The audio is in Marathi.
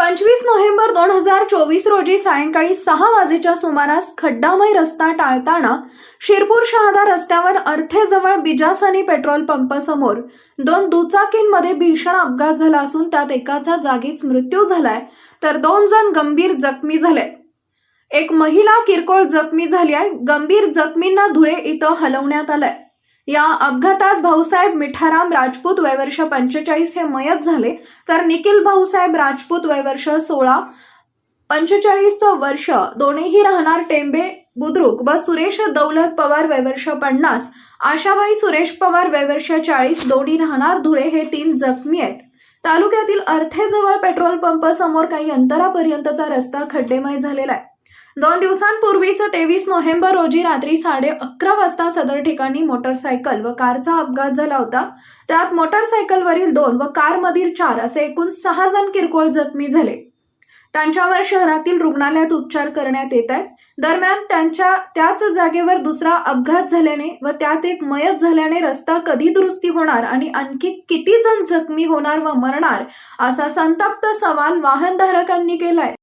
पंचवीस नोव्हेंबर दोन हजार चोवीस रोजी सायंकाळी सहा वाजेच्या सुमारास खड्डामय रस्ता टाळताना शिरपूर शहादा रस्त्यावर अर्थेजवळ बिजासनी पेट्रोल पंपासमोर दोन दुचाकींमध्ये भीषण अपघात झाला असून त्यात एकाचा जागीच मृत्यू झालाय तर दोन जण गंभीर जखमी झाले. एक महिला किरकोळ जखमी झाली आहे. गंभीर जखमींना धुळे इथं हलवण्यात आलंय. या अपघातात भाऊसाहेब मिठाराम राजपूत वयवर्ष पंचेचाळीस हे मयत झाले. तर निखिल भाऊसाहेब राजपूत वयवर्ष सोळा. पंचेचाळीस वर्ष दोन्हीही राहणार टेंबे बुद्रुक व सुरेश दौलत पवार वयवर्ष पन्नास. आशाबाई सुरेश पवार वयवर्ष चाळीस. दोन्ही राहणार धुळे हे तीन जखमी आहेत. तालुक्यातील अर्थेजवळ पेट्रोल पंप समोर काही अंतरापर्यंतचा रस्ता खड्डेमय झालेला आहे. दोन दिवसांपूर्वीच तेवीस नोव्हेंबर रोजी रात्री साडे अकरा वाजता सदर ठिकाणी मोटरसायकल व कारचा अपघात झाला होता. त्यात मोटरसायकलवरील दोन व कारमधील चार असे एकूण सहा जण किरकोळ जखमी झाले. त्यांच्यावर शहरातील रुग्णालयात उपचार करण्यात येत आहेत. दरम्यान त्यांच्या त्याच जागेवर दुसरा अपघात झाल्याने व त्यात एक मयत झाल्याने रस्ता कधी दुरुस्ती होणार आणि आणखी किती जण जखमी होणार व मरणार असा संतप्त सवाल वाहनधारकांनी केलाय.